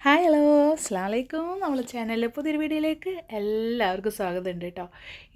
Hi hello അസ്സാം വലൈക്കും നമ്മളെ ചാനലിലെ പുതിയൊരു വീഡിയോയിലേക്ക് എല്ലാവർക്കും സ്വാഗതം ഉണ്ട് കേട്ടോ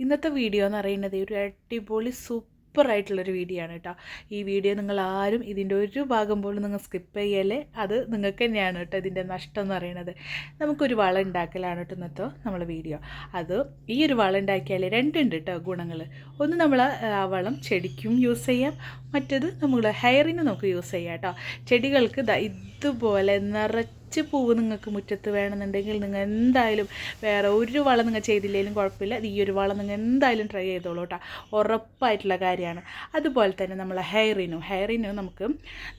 ഇന്നത്തെ വീഡിയോ എന്ന് പറയുന്നത് ഒരു അടിപൊളി സൂപ്പറായിട്ടുള്ളൊരു വീഡിയോ ആണ് കേട്ടോ ഈ വീഡിയോ നിങ്ങൾ ആരും ഇതിന്റെ ഒരു ഭാഗം പോലും നിങ്ങൾ സ്കിപ്പ് ചെയ്യല്ലേ? അത് നിങ്ങൾക്ക് തന്നെയാണ് കേട്ടോ ഇതിന്റെ നഷ്ടം എന്ന് പറയുന്നത്. നമുക്കൊരു വളം ഉണ്ടാക്കലാണ് കേട്ടോ ഇന്നത്തെ നമ്മളെ വീഡിയോ അത് ഈ ഒരു വളം ഉണ്ടാക്കിയാൽ രണ്ടുണ്ട് കേട്ടോ ഗുണങ്ങൾ ഒന്ന് നമ്മൾ ആ വളം ചെടിക്കും യൂസ് ചെയ്യാം. മറ്റേത് നമ്മൾ ഹെയറിന് നമുക്ക് യൂസ് ചെയ്യാം കേട്ടോ ചെടികൾക്ക് ഇതുപോലെ നിറച്ച് പൂവ് നിങ്ങൾക്ക് മുറ്റത്ത് വേണമെന്നുണ്ടെങ്കിൽ നിങ്ങൾ എന്തായാലും വേറെ ഒരു വളം നിങ്ങൾ ചെയ്തില്ലെങ്കിലും കുഴപ്പമില്ല. ഈ ഒരു വളം നിങ്ങൾ എന്തായാലും ട്രൈ ചെയ്തോളൂ കേട്ടോ. ഉറപ്പായിട്ടുള്ള കാര്യമാണ്. അതുപോലെ തന്നെ നമ്മളെ ഹെയറിനും ഹെയറിനും നമുക്ക്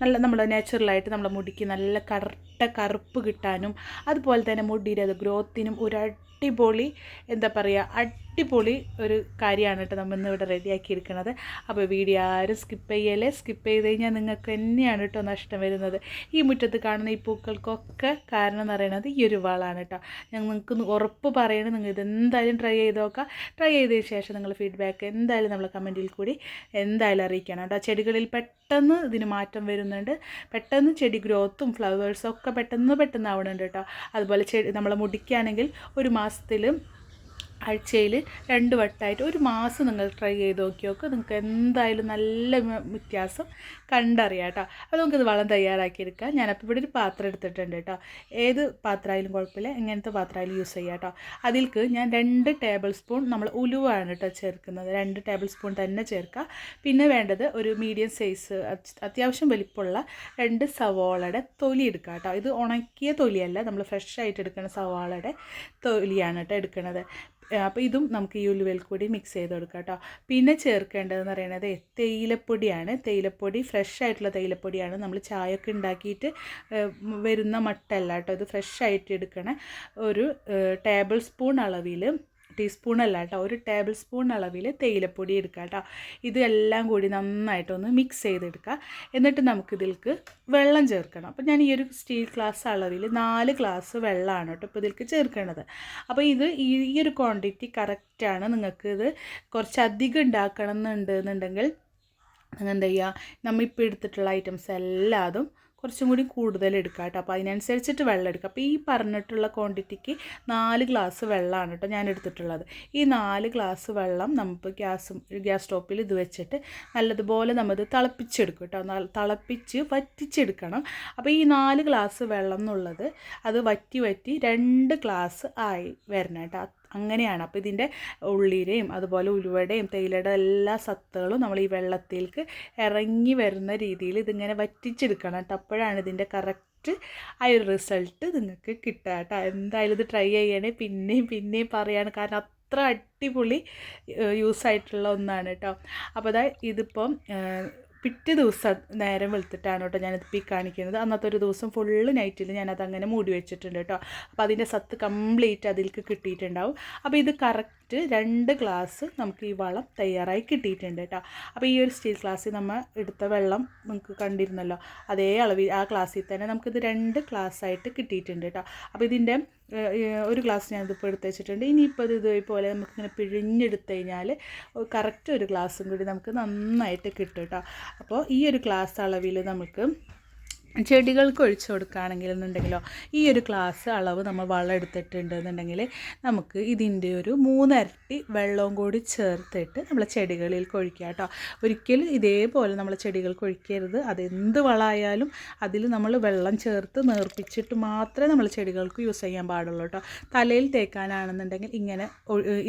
നല്ല നമ്മുടെ നാച്ചുറലായിട്ട് നമ്മുടെ മുടിക്ക് നല്ല കറുത്ത കറുപ്പ് കിട്ടാനും അതുപോലെ തന്നെ മുടിയുടെ ഗ്രോത്തിനും ഒരു അടിപൊളി എന്താ പറയുക അടിപൊളി ഒരു കാര്യമാണ് കേട്ടോ നമ്മൾ ഇന്ന് ഇവിടെ റെഡിയാക്കി എടുക്കുന്നത് അപ്പോൾ വീഡിയോ ആരും സ്കിപ്പ് ചെയ്യല്ലേ? സ്കിപ്പ് ചെയ്ത് കഴിഞ്ഞാൽ നിങ്ങൾക്ക് തന്നെയാണ് കേട്ടോ നഷ്ടം വരുന്നത്. ഈ മുറ്റത്ത് കാണുന്ന ഈ പൂക്കൾക്കൊക്കെ കാരണം എന്ന് പറയുന്നത് ഈ ഒരു വളമാണ് കേട്ടോ. ഞാൻ നിങ്ങൾക്ക് ഉറപ്പ് പറയണം. നിങ്ങൾ ഇതെന്തായാലും ട്രൈ ചെയ്ത് നോക്കുക. ട്രൈ ചെയ്തതിന് ശേഷം നിങ്ങൾ ഫീഡ്ബാക്ക് എന്തായാലും നമ്മൾ കമന്റിൽ കൂടി എന്തായാലും അറിയിക്കണം കേട്ടോ. ചെടികളിൽ പെട്ടെന്ന് ഇതിന് മാറ്റം വരുന്നുണ്ട്. പെട്ടെന്ന് ചെടി ഗ്രോത്തും ഫ്ലവേഴ്സും ഒക്കെ പെട്ടെന്ന് പെട്ടെന്ന് ആവുന്നുണ്ട് കേട്ടോ. അതുപോലെ ചെടി നമ്മളെ മുടിക്കാണെങ്കിൽ ഒരു മാസത്തിൽ ആഴ്ചയിൽ രണ്ട് വട്ടമായിട്ട് ഒരു മാസം നിങ്ങൾ ട്രൈ ചെയ്ത് നോക്കി നോക്കുക നിങ്ങൾക്ക് എന്തായാലും നല്ല വ്യത്യാസം കണ്ടറിയാം കേട്ടോ. അപ്പോൾ നമുക്കിത് വളം തയ്യാറാക്കിയെടുക്കാം. ഞാനപ്പോൾ ഇവിടെ ഒരു പാത്രം എടുത്തിട്ടുണ്ട് കേട്ടോ. ഏത് പാത്രമായാലും കുഴപ്പമില്ല. എങ്ങനത്തെ പാത്രമായാലും യൂസ് ചെയ്യാം കേട്ടോ. അതിൽക്ക് ഞാൻ രണ്ട് ടേബിൾ സ്പൂൺ നമ്മൾ ഉലുവാണ് കേട്ടോ ചേർക്കുന്നത്. രണ്ട് ടേബിൾ സ്പൂൺ തന്നെ ചേർക്കുക പിന്നെ വേണ്ടത് ഒരു മീഡിയം സൈസ് അത്യാവശ്യം വലിപ്പമുള്ള രണ്ട് സവാളയുടെ തൊലി എടുക്കുക കേട്ടോ. ഇത് ഉണക്കിയ തൊലിയല്ല. നമ്മൾ ഫ്രഷ് ആയിട്ട് എടുക്കുന്ന സവാളയുടെ തൊലിയാണ് കേട്ടോ എടുക്കുന്നത്. അപ്പോൾ ഇതും നമുക്ക് ഈ ഉലുവയിൽ കൂടി മിക്സ് ചെയ്ത് കൊടുക്കാം കേട്ടോ. പിന്നെ ചേർക്കേണ്ടതെന്ന് പറയുന്നത് തേയിലപ്പൊടിയാണ്. തേയിലപ്പൊടി ഫ്രഷ് ആയിട്ടുള്ള തേയിലപ്പൊടിയാണ് നമ്മൾ ചായയൊക്കെ ഉണ്ടാക്കിയിട്ട് വരുന്ന മട്ടല്ല കേട്ടോ ഇത് ഫ്രഷ് ആയിട്ട് എടുക്കണ ഒരു ടേബിൾ സ്പൂൺ അളവിൽ ടീസ്പൂൺ അല്ല കേട്ടോ ഒരു ടേബിൾ സ്പൂൺ അളവിൽ തേയിലപ്പൊടി എടുക്കുക കേട്ടോ ഇതെല്ലാം കൂടി നന്നായിട്ടൊന്ന് മിക്സ് ചെയ്തെടുക്കുക. എന്നിട്ട് നമുക്കിതിൽക്ക് വെള്ളം ചേർക്കണം. അപ്പോൾ ഞാൻ ഈ ഒരു സ്റ്റീൽ ഗ്ലാസ് അളവിൽ നാല് ഗ്ലാസ് വെള്ളമാണ് കേട്ടോ ഇപ്പോൾ ഇതിൽക്ക് ചേർക്കേണ്ടത് അപ്പോൾ ഇത് ഈ ഒരു ക്വാണ്ടിറ്റി കറക്റ്റാണ് നിങ്ങൾക്ക് ഇത് കുറച്ചധികം ഉണ്ടാക്കണം എന്നുണ്ട് എന്നുണ്ടെങ്കിൽ നിങ്ങൾ എന്താ ചെയ്യുക നമ്മൾ ഇപ്പോൾ എടുത്തിട്ടുള്ള ഐറ്റംസ് എല്ലാതും കുറച്ചും കൂടി കൂടുതൽ എടുക്കുക കേട്ടോ. അപ്പോൾ അതിനനുസരിച്ചിട്ട് വെള്ളം എടുക്കുക അപ്പോൾ ഈ പറഞ്ഞിട്ടുള്ള ക്വാണ്ടിറ്റിക്ക് നാല് ഗ്ലാസ് വെള്ളമാണ് കേട്ടോ ഞാൻ എടുത്തിട്ടുള്ളത്. ഈ നാല് ഗ്ലാസ് വെള്ളം നമുക്ക് ഗ്യാസും ഗ്യാസ് സ്റ്റോപ്പിൽ ഇത് വെച്ചിട്ട് നല്ലതുപോലെ നമ്മത് തിളപ്പിച്ചെടുക്കും കേട്ടോ. തിളപ്പിച്ച് വറ്റിച്ചെടുക്കണം. അപ്പോൾ ഈ നാല് ഗ്ലാസ് വെള്ളം എന്നുള്ളത് അത് വറ്റി വറ്റി രണ്ട് ഗ്ലാസ് ആയി വരണം കേട്ടോ. അങ്ങനെയാണ്. അപ്പോൾ ഇതിന്റെ ഉള്ളിയുടെയും അതുപോലെ ഉലുവയുടെയും തേയിലയുടെ എല്ലാ സത്തുകളും നമ്മൾ ഈ വെള്ളത്തിലേക്ക് ഇറങ്ങി വരുന്ന രീതിയിൽ ഇതിങ്ങനെ വറ്റിച്ചെടുക്കണം കേട്ടോ. അപ്പോഴാണ് ഇതിന്റെ കറക്റ്റ് ആ ഒരു റിസൾട്ട് നിങ്ങൾക്ക് കിട്ടുക കേട്ടോ. എന്തായാലും ഇത് ട്രൈ ചെയ്യണേ. പിന്നെയും പിന്നെയും പറയാണ്. കാരണം അത്ര അടിപൊളി യൂസ് ആയിട്ടുള്ള ഒന്നാണ് കേട്ടോ. അപ്പോൾ അതായത് ഇതിപ്പം പിറ്റേ ദിവസം നേരം വെളുത്തിട്ടാണ് കേട്ടോ ഞാനത് ഈ കാണിക്കുന്നത്. അന്നത്തെ ഒരു ദിവസം ഫുള്ള് നൈറ്റിൽ ഞാനത് അങ്ങനെ മൂടി വെച്ചിട്ടുണ്ട് കേട്ടോ. അപ്പോൾ അതിന്റെ സത്ത് കംപ്ലീറ്റ് അതിലേക്ക് കിട്ടിയിട്ടുണ്ടാവും. അപ്പോൾ ഇത് കറക്റ്റ് രണ്ട് ഗ്ലാസ് നമുക്ക് ഈ വളം തയ്യാറായി കിട്ടിയിട്ടുണ്ട് കേട്ടോ. അപ്പോൾ ഈ ഒരു സ്റ്റീൽ ഗ്ലാസ്സിൽ നമ്മൾ എടുത്ത വെള്ളം നമുക്ക് കണ്ടിരുന്നല്ലോ. അതേ അളവിൽ ആ ഗ്ലാസ്സിൽ തന്നെ നമുക്കിത് രണ്ട് ഗ്ലാസ്സായിട്ട് കിട്ടിയിട്ടുണ്ട് കേട്ടോ. അപ്പോൾ ഇതിന്റെ ഒരു ഗ്ലാസ് ഞാനിതിപ്പോൾ എടുത്ത് വെച്ചിട്ടുണ്ട് ഇനിയിപ്പോൾ ഇത് ഇതുപോലെ നമുക്കിങ്ങനെ പിഴിഞ്ഞെടുത്ത് കഴിഞ്ഞാൽ കറക്റ്റ് ഒരു ഗ്ലാസ്സും കൂടി നമുക്ക് നന്നായിട്ട് കിട്ടും കേട്ടോ അപ്പോൾ ഈ ഒരു ഗ്ലാസ് അളവിൽ നമുക്ക് ചെടികൾക്ക് ഒഴിച്ചു കൊടുക്കുകയാണെങ്കിൽ എന്നുണ്ടെങ്കിലോ ഈ ഒരു ഗ്ലാസ് അളവ് നമ്മൾ വെള്ളം എടുത്തിട്ടുണ്ട് എന്നുണ്ടെങ്കിൽ നമുക്ക് ഇതിന്റെ ഒരു മൂന്നരട്ടി വെള്ളവും കൂടി ചേർത്തിട്ട് നമ്മൾ ചെടികളിൽ ഒഴിക്കുക കേട്ടോ. ഒരിക്കലും ഇതേപോലെ നമ്മൾ ചെടികൾക്ക് ഒഴിക്കരുത്. അതെന്ത് വളമായാലും അതിൽ നമ്മൾ വെള്ളം ചേർത്ത് നേർപ്പിച്ചിട്ട് മാത്രമേ നമ്മൾ ചെടികൾക്ക് യൂസ് ചെയ്യാൻ പാടുള്ളൂ കേട്ടോ. തലയിൽ തേക്കാനാണെന്നുണ്ടെങ്കിൽ ഇങ്ങനെ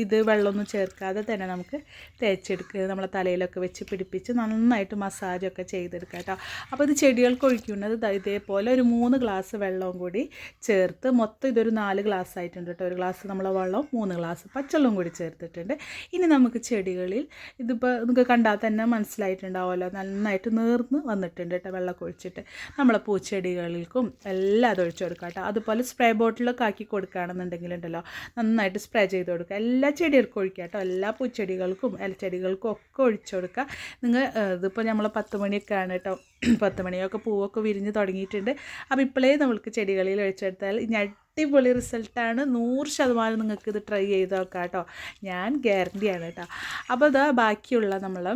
ഇത് വെള്ളമൊന്നും ചേർക്കാതെ തന്നെ നമുക്ക് തേച്ചെടുക്കുക നമ്മളെ തലയിലൊക്കെ വെച്ച് പിടിപ്പിച്ച് നന്നായിട്ട് മസാജൊക്കെ ചെയ്തെടുക്കാം കേട്ടോ. അപ്പോൾ ഇത് ചെടികൾക്ക് ഒഴിക്കുന്നത് ദാ ഇതേപോലെ ഒരു മൂന്ന് ഗ്ലാസ് വെള്ളവും കൂടി ചേർത്ത് മൊത്തം ഇതൊരു നാല് ഗ്ലാസ് ആയിട്ടുണ്ട് കേട്ടോ. ഒരു ഗ്ലാസ് നമ്മളെ വെള്ളവും മൂന്ന് ഗ്ലാസ് പച്ചവെള്ളവും കൂടി ചേർത്തിട്ടുണ്ട്. ഇനി നമുക്ക് ചെടികളിൽ ഇതിപ്പോൾ നിങ്ങൾക്ക് കണ്ടാൽ തന്നെ മനസ്സിലായിട്ടുണ്ടാവുമല്ലോ. നന്നായിട്ട് നേർന്ന് വന്നിട്ടുണ്ട് കേട്ടോ വെള്ളമൊക്കെ ഒഴിച്ചിട്ട്. നമ്മളെ പൂച്ചെടികൾക്കും എല്ലാം അത് ഒഴിച്ചു കൊടുക്കുക കേട്ടോ. അതുപോലെ സ്പ്രേ ബോട്ടിലൊക്കെ ആക്കി കൊടുക്കുകയാണെന്നുണ്ടെങ്കിലുണ്ടല്ലോ നന്നായിട്ട് സ്പ്രേ ചെയ്ത് കൊടുക്കുക. എല്ലാ ചെടികൾക്കും ഒഴിക്കുക കേട്ടോ. എല്ലാ പൂച്ചെടികൾക്കും ഇലച്ചെടികൾക്കും ഒക്കെ ഒഴിച്ചു കൊടുക്കുക. നിങ്ങൾ ഇതിപ്പോൾ നമ്മൾ പത്ത് മണിയൊക്കെയാണ് കേട്ടോ. പത്ത് മണിയൊക്കെ പൂവൊക്കെ വിരിഞ്ഞ് തുടങ്ങിയിട്ടുണ്ട്. അപ്പോൾ ഇപ്പോഴേ നമ്മൾക്ക് ചെടികളിൽ ഒഴിച്ചെടുത്താൽ ഞാൻ അടിപൊളി റിസൾട്ടാണ്. നൂറ് ശതമാനം നിങ്ങൾക്ക് ഇത് ട്രൈ ചെയ്ത് നോക്കാം കേട്ടോ ഞാൻ ഗ്യാരണ്ടിയാണ് കേട്ടോ. അപ്പോൾ ഇതാ ബാക്കിയുള്ള നമ്മൾ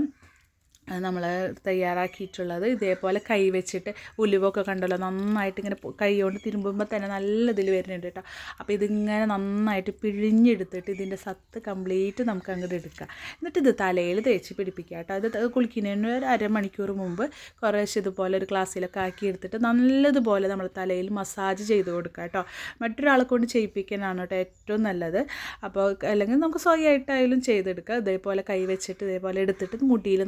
നമ്മൾ തയ്യാറാക്കിയിട്ടുള്ളത് ഇതേപോലെ കൈ വെച്ചിട്ട് ഉലുവൊക്കെ കണ്ടല്ലോ നന്നായിട്ട് ഇങ്ങനെ കൈ കൊണ്ട് തിരുമ്പുമ്പോൾ തന്നെ നല്ല ഇതിൽ വരുന്നുണ്ട് കേട്ടോ. അപ്പോൾ ഇതിങ്ങനെ നന്നായിട്ട് പിഴിഞ്ഞെടുത്തിട്ട് ഇതിന്റെ സത്ത് കംപ്ലീറ്റ് നമുക്ക് അങ്ങോട്ട് എടുക്കാം. എന്നിട്ട് ഇത് തലയിൽ തേച്ച് പിടിപ്പിക്കുക കേട്ടോ. അത് കുളിക്കുന്നതിന് ഒരു അരമണിക്കൂർ മുമ്പ് കുറേശ്ശെ ഇതുപോലെ ഒരു ഗ്ലാസ്സിലൊക്കെ ആക്കി എടുത്തിട്ട് നല്ലതുപോലെ നമ്മൾ തലയിൽ മസാജ് ചെയ്ത് കൊടുക്കുക കേട്ടോ. മറ്റൊരാളെ കൊണ്ട് ചെയ്യിപ്പിക്കാനാണ് കേട്ടോ ഏറ്റവും നല്ലത്. അപ്പോൾ അല്ലെങ്കിൽ നമുക്ക് സ്വയമായിട്ടായാലും ചെയ്തെടുക്കുക ഇതേപോലെ കൈ വെച്ചിട്ട് ഇതേപോലെ എടുത്തിട്ട് മുടിയിൽ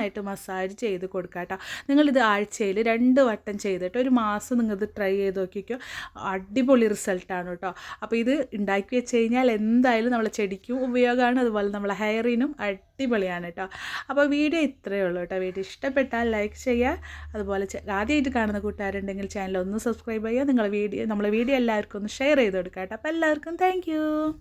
നന്നായിട്ട് മസാജ് ചെയ്ത് കൊടുക്കുക കേട്ടോ നിങ്ങളിത് ആഴ്ചയിൽ രണ്ട് വട്ടം ചെയ്തിട്ട് ഒരു മാസം നിങ്ങളിത് ട്രൈ ചെയ്ത് നോക്കിക്കോ. അടിപൊളി റിസൾട്ടാണ് കേട്ടോ അപ്പോൾ ഇത് ഉണ്ടാക്കി വെച്ച് കഴിഞ്ഞാൽ എന്തായാലും നമ്മളെ ചെടിക്കും ഉപയോഗമാണ്. അതുപോലെ നമ്മളെ ഹെയറിനും അടിപൊളിയാണ് കേട്ടോ അപ്പോൾ വീഡിയോ ഇത്രയേ ഉള്ളൂ കേട്ടോ വീഡിയോ ഇഷ്ടപ്പെട്ടാൽ ലൈക്ക് ചെയ്യുക. അതുപോലെ ആദ്യമായിട്ട് കാണുന്ന കൂട്ടുകാരുണ്ടെങ്കിൽ ചാനൽ ഒന്ന് സബ്സ്ക്രൈബ് ചെയ്യുക. നിങ്ങളെ വീഡിയോ നമ്മളെ വീഡിയോ എല്ലാവർക്കും ഒന്ന് ഷെയർ ചെയ്ത് കൊടുക്കാം കേട്ടോ അപ്പോൾ എല്ലാവർക്കും താങ്ക്